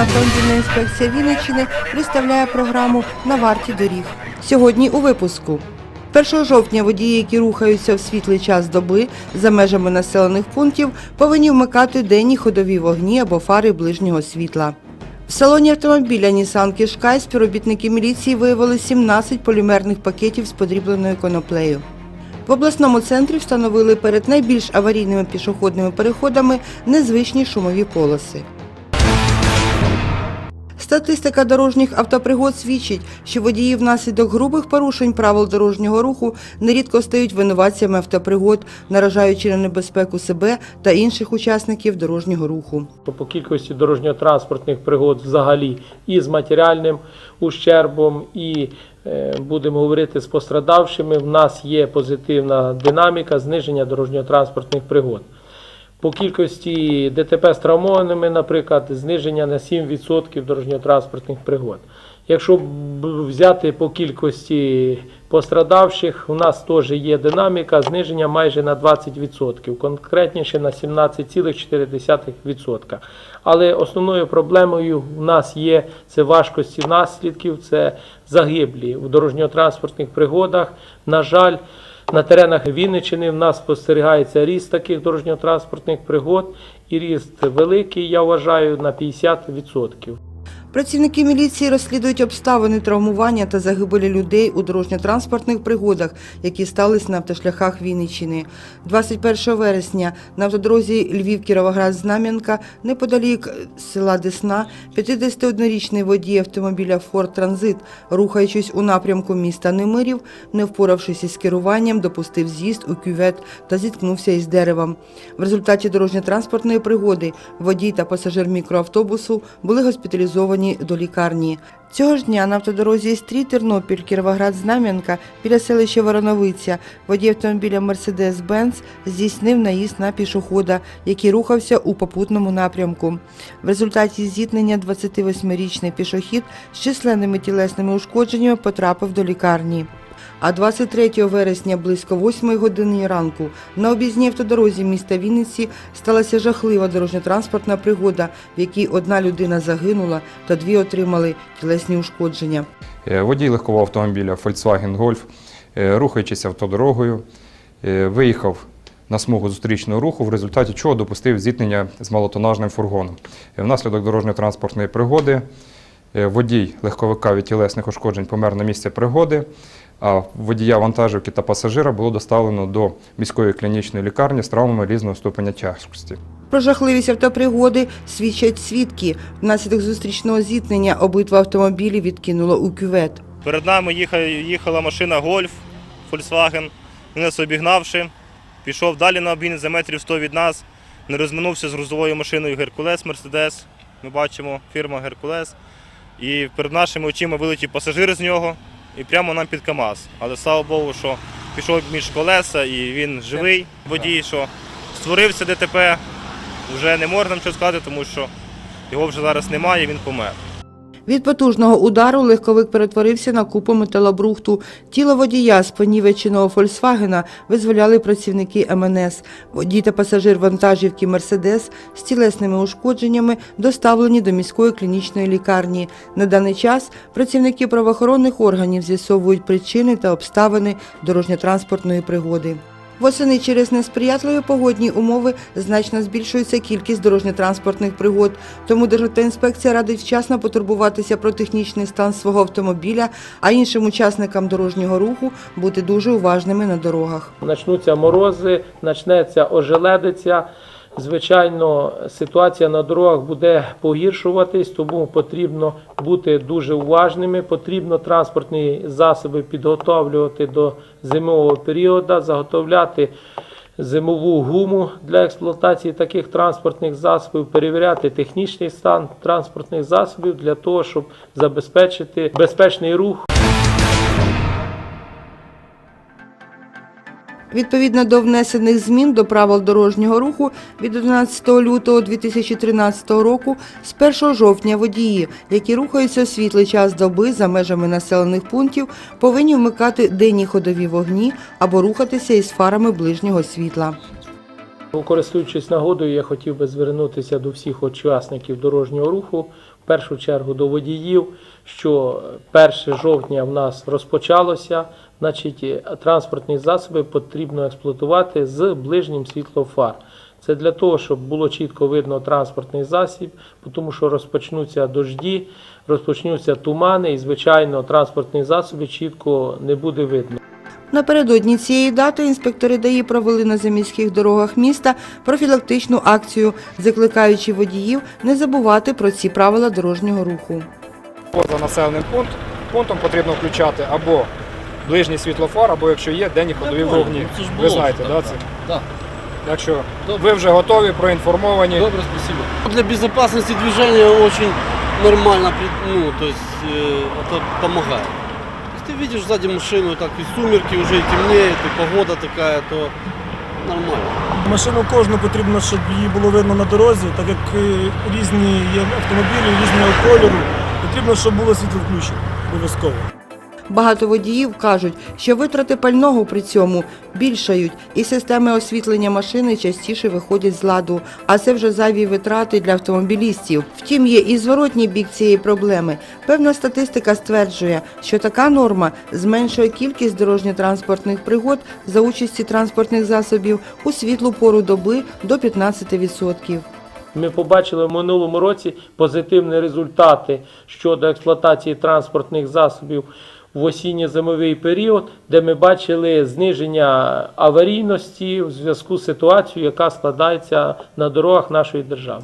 Державна інспекція Вінниччини представляє програму на варті доріг. Сьогодні у випуску. 1 жовтня водії, які рухаються в світлий час доби за межами населених пунктів, повинні вмикати денні ходові вогні або фари ближнього світла. В салоні автомобіля Nissan Qashqai співробітники міліції виявили 17 полімерних пакетів з подрібленою коноплею. В обласному центрі встановили перед найбільш аварійними пішохідними переходами незвичні шумові полоси. Статистика дорожніх автопригод свідчить, що водії внаслідок грубих порушень правил дорожнього руху нерідко стають винуватцями автопригод, наражаючи на небезпеку себе та інших учасників дорожнього руху. По кількості дорожньо-транспортних пригод взагалі і з матеріальним ущербом, і е, будемо говорити з пострадавшими. В нас є позитивна динаміка зниження дорожньо-транспортних пригод. По кількості ДТП з травмованими, наприклад, зниження на 7% дорожньо-транспортних пригод. Якщо взяти по кількості пострадавших, у нас теж є динаміка зниження майже на 20%, конкретніше на 17,4%. Але основною проблемою в нас є це важкості наслідків, це загиблі в дорожньо-транспортних пригодах. На жаль, на теренах Вінниччини в нас спостерігається ріст таких дорожньо-транспортних пригод, і ріст великий, я вважаю, на 50%. Працівники міліції розслідують обставини травмування та загибелі людей у дорожньо-транспортних пригодах, які сталися на автошляхах Вінниччини. 21 вересня на автодорозі Львів-Кіровоград-Знам'янка неподалік села Десна 51-річний водій автомобіля Форд Транзит, рухаючись у напрямку міста Немирів, не впоравшись із керуванням, допустив з'їзд у кювет та зіткнувся із деревом. В результаті дорожньо-транспортної пригоди водій та пасажир мікроавтобусу були госпіталізовані до лікарні. Цього ж дня на автодорозі Стрій Тернопіль Кіровоград Знам'янка біля селища Вороновиця водій автомобіля Мерседес-Бенц здійснив наїзд на пішохода, який рухався у попутному напрямку. В результаті зіткнення 28-річний пішохід з численними тілесними ушкодженнями потрапив до лікарні. А 23 вересня близько 8 години ранку на об'їзній автодорозі міста Вінниці сталася жахлива дорожньо-транспортна пригода, в якій одна людина загинула та дві отримали тілесні ушкодження. Е, Водій легкового автомобіля Volkswagen Golf, е, рухаючись автодорогою, е, виїхав на смугу зустрічного руху, в результаті чого допустив зіткнення з малотонажним фургоном. Внаслідок дорожньо-транспортної пригоди водій легковика від тілесних ушкоджень помер на місці пригоди, водія вантажівки та пасажира було доставлено до міської клінічної лікарні з травмами різного ступеня тяжкості. Про жахливість автопригоди свідчать свідки. Внаслідок зустрічного зіткнення обидва автомобілі відкинуло у кювет. Перед нами їхала, машина Гольф Volkswagen. Він нас обігнавши, пішов далі на обгін за метрів 100 від нас, не розминувся з грузовою машиною Геркулес Мерседес. Ми бачимо фірма Геркулес. І перед нашими очима вилетів пасажир з нього і прямо нам під КАМАЗ. Але слава Богу, що пішов між колеса і він живий. Водій, що створився ДТП, вже не можна нічого сказати, тому що його вже зараз немає, він помер. Від потужного удару легковик перетворився на купу металобрухту. Тіло водія з понівеченого Фольксвагена визволяли працівники МНС. Водій та пасажир вантажівки Мерседес з тілесними ушкодженнями доставлені до міської клінічної лікарні. На даний час працівники правоохоронних органів з'ясовують причини та обставини дорожньо-транспортної пригоди. Восени через несприятливі погодні умови значно збільшується кількість дорожньо-транспортних пригод. Тому Державтоінспекція радить вчасно потурбуватися про технічний стан свого автомобіля, а іншим учасникам дорожнього руху бути дуже уважними на дорогах. Начнуться морози, почнеться ожеледиця. Звичайно, ситуація на дорогах буде погіршуватись, тому потрібно бути дуже уважними. Потрібно транспортні засоби підготовлювати до зимового періоду, заготовляти зимову гуму для експлуатації таких транспортних засобів, перевіряти технічний стан транспортних засобів для того, щоб забезпечити безпечний рух. Відповідно до внесених змін до правил дорожнього руху від 11 лютого 2013 року з 1 жовтня водії, які рухаються у світлий час доби за межами населених пунктів, повинні вмикати денні ходові вогні або рухатися із фарами ближнього світла. Користуючись нагодою, я хотів би звернутися до всіх учасників дорожнього руху, в першу чергу до водіїв, що 1 жовтня в нас розпочалося, значить е, транспортні засоби потрібно експлуатувати з ближнім світлом фар. Це для того, щоб було чітко видно транспортний засіб, тому що розпочнуться дожді, розпочнуться тумани, і, звичайно, транспортний засіб чітко не буде видно. Напередодні цієї дати інспектори ДАІ провели на заміських дорогах міста профілактичну акцію, закликаючи водіїв не забувати про ці правила дорожнього руху. поза населеним пунктом потрібно включати або ближній світлофар, або якщо є денні ходові понял, вогні. ну це ж Ви було знаєте, так, да, так. це? Да. Так що Добре. ви вже готові, проінформовані. Добро, спасибо. Для безопасности движения очень нормально, при- ну, то есть э, это помогает. Если ты видишь сзади машину, так и сумерки уже и темнеет, и погода такая, то нормально. Машину кожну потрібно, щоб її було видно на дорозі, так як е, різні є автомобілі різного кольору. Потрібно, щоб було світло включено обов'язково. Багато водіїв кажуть, що витрати пального при цьому більшають, і системи освітлення машини частіше виходять з ладу, а це вже зайві витрати для автомобілістів. Втім, є і зворотній бік цієї проблеми. Певна статистика стверджує, що така норма зменшує кількість дорожньо-транспортних пригод за участі транспортних засобів у світлу пору доби до 15%. Ми побачили в минулому році позитивні результати щодо експлуатації транспортних засобів в осінньо-зимовий період, де ми бачили зниження аварійності в зв'язку з ситуацією, яка складається на дорогах нашої держави.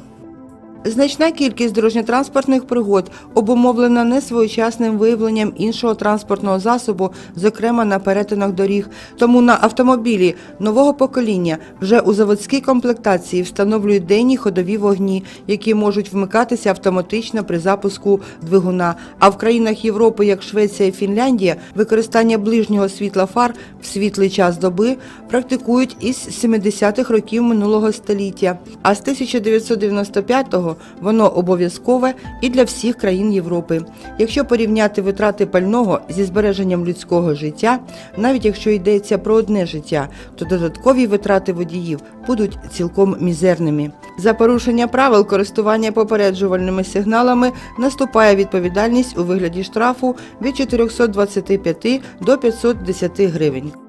Значна кількість дорожньо-транспортних пригод обумовлена несвоєчасним виявленням іншого транспортного засобу, зокрема на перетинах доріг. Тому на автомобілі нового покоління вже у заводській комплектації встановлюють денні ходові вогні, які можуть вмикатися автоматично при запуску двигуна. А в країнах Європи, як Швеція і Фінляндія, використання ближнього світла фар в світлий час доби практикують із 70-х років минулого століття. А з 1995-го воно обов'язкове і для всіх країн Європи. Якщо порівняти витрати пального зі збереженням людського життя, навіть якщо йдеться про одне життя, то додаткові витрати водіїв будуть цілком мізерними. За порушення правил користування попереджувальними сигналами наступає відповідальність у вигляді штрафу від 425 до 510 гривень.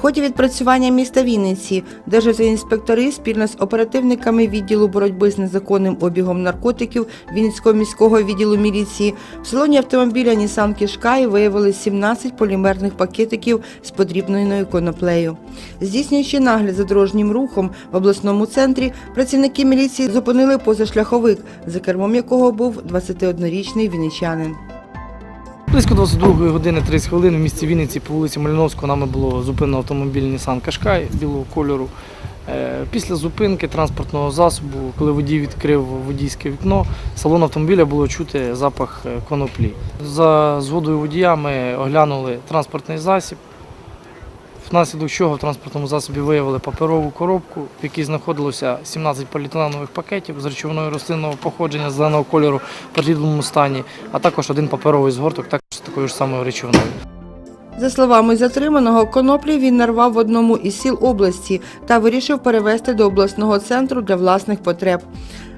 Ході відпрацювання міста Вінниці державтоінспектори спільно з оперативниками відділу боротьби з незаконним обігом наркотиків Вінницького міського відділу міліції в салоні автомобіля Нісан Кішкай виявили 17 полімерних пакетиків з подрібненою коноплею. Здійснюючи нагляд за дорожнім рухом в обласному центрі, працівники міліції зупинили позашляховик, за кермом якого був 21-річний вінничанин. Близько 22 години 30 хвилин в місті Вінниці по вулиці Малиновського нами було зупинено автомобіль Nissan Qashqai білого кольору. Е, Після зупинки транспортного засобу, коли водій відкрив водійське вікно, з салону автомобіля було чути запах е, коноплі. За згодою водія ми оглянули транспортний засіб, внаслідок чого в транспортному засобі виявили паперову коробку, в якій знаходилося 17 поліетиленових пакетів з речовиною рослинного походження зеленого кольору в потрібному стані, а також один паперовий згорток, такою ж самою речовиною. За словами затриманого, коноплі він нарвав в одному із сіл області та вирішив перевезти до обласного центру для власних потреб.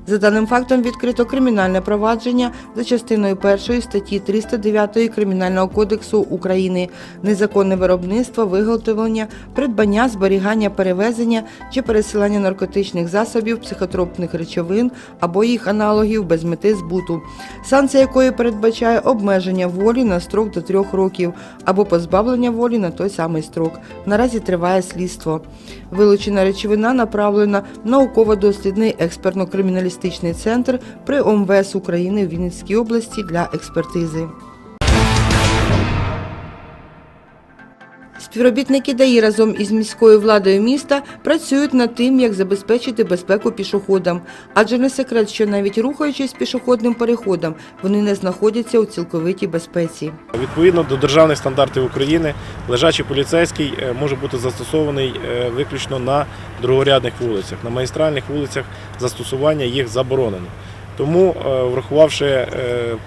За даним фактом відкрито кримінальне провадження за частиною 1 статті 309 Кримінального кодексу України незаконне виробництво, виготовлення, придбання, зберігання, перевезення чи пересилання наркотичних засобів, психотропних речовин або їх аналогів без мети збуту, санкція якої передбачає обмеження волі на строк до трьох років або позбавлення волі на той самий строк. Наразі триває слідство. Вилучена речовина направлена науково-дослідний експертно-криміналістичний центр при ОМВС України в Вінницькій області для експертизи. Співробітники ДАІ разом із міською владою міста працюють над тим, як забезпечити безпеку пішоходам. Адже не секрет, що навіть рухаючись пішохідним переходом, вони не знаходяться у цілковитій безпеці. Відповідно до державних стандартів України, лежачий поліцейський е, може бути застосований е, виключно на другорядних вулицях. На магістральних вулицях застосування їх заборонено. Тому, е, врахувавши е,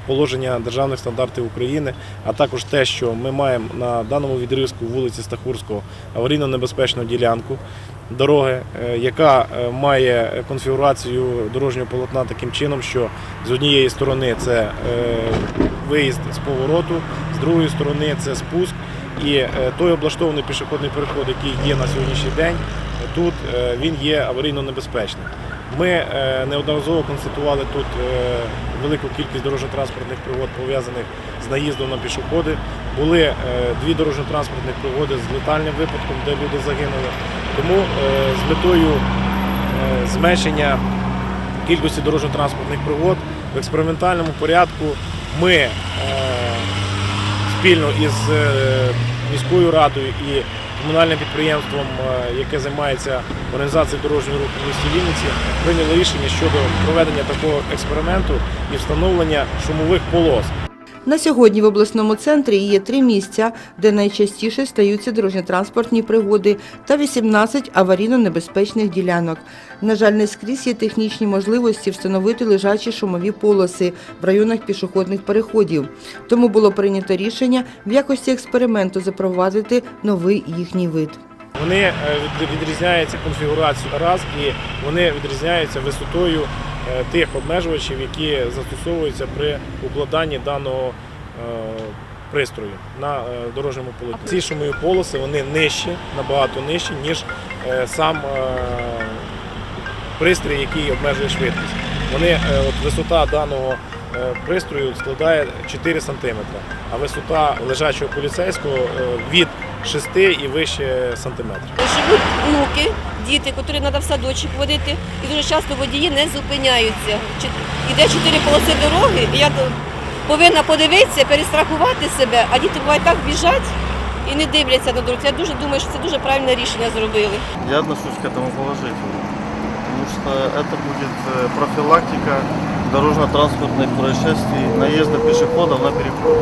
положення державних стандартів України, а також те, що ми маємо на даному відрізку вулиці Стахурського аварійно-небезпечну ділянку дороги, е, яка має конфігурацію дорожнього полотна таким чином, що з однієї сторони це виїзд з повороту, з другої сторони це спуск. І той облаштований пішохідний переход, який є на сьогоднішній день, тут він є аварійно небезпечним. Ми е, неодноразово констатували тут е, велику кількість дорожньо-транспортних пригод, пов'язаних з наїздом на пішоходи. Були е, дві дорожньо-транспортних пригоди з летальним випадком, де люди загинули. Тому з метою зменшення кількості дорожньо-транспортних пригод в експериментальному порядку ми спільно із міською радою і комунальним підприємством, е, яке займається організацією дорожнього руху в місті Вінниці, прийняли рішення щодо проведення такого експерименту і встановлення шумових полос. На сьогодні в обласному центрі є три місця, де найчастіше стаються дорожньо-транспортні пригоди, та 18 аварійно-небезпечних ділянок. На жаль, не скрізь є технічні можливості встановити лежачі шумові полоси в районах пішохідних переходів. Тому було прийнято рішення в якості експерименту запровадити новий їхній вид. Вони е, від- відрізняються конфігурацією раз і вони відрізняються висотою тих обмежувачів, які застосовуються при укладанні даного е, пристрою на е, дорожньому полоті. Ці шумові полоси вони нижчі, набагато нижчі, ніж е, сам е, пристрій, який обмежує швидкість. Вони, е, от висота даного е, пристрою складає 4 см, а висота лежачого поліцейського е, від 6 і вище сантиметрів. Живуть внуки, діти, котрі треба в садочок водити, і дуже часто водії не зупиняються. Чи- Іде чотири полоси дороги, і я повинна подивитися, перестрахувати себе, а діти бувають так біжать і не дивляться на дорогу. Я дуже думаю, що це дуже правильне рішення зробили. Я отношусь к этому положительно, потому что это будет э, профилактика дорожно-транспортных происшествий, наезда пешеходов на переход.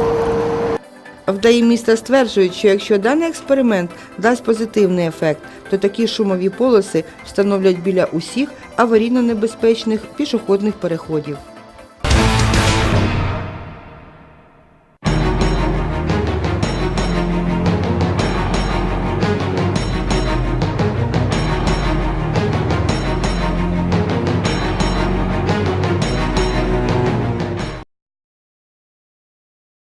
В ДАІ міста стверджують, що якщо даний експеримент дасть позитивний ефект, то такі шумові полоси встановлять біля усіх аварійно небезпечних пішохідних переходів.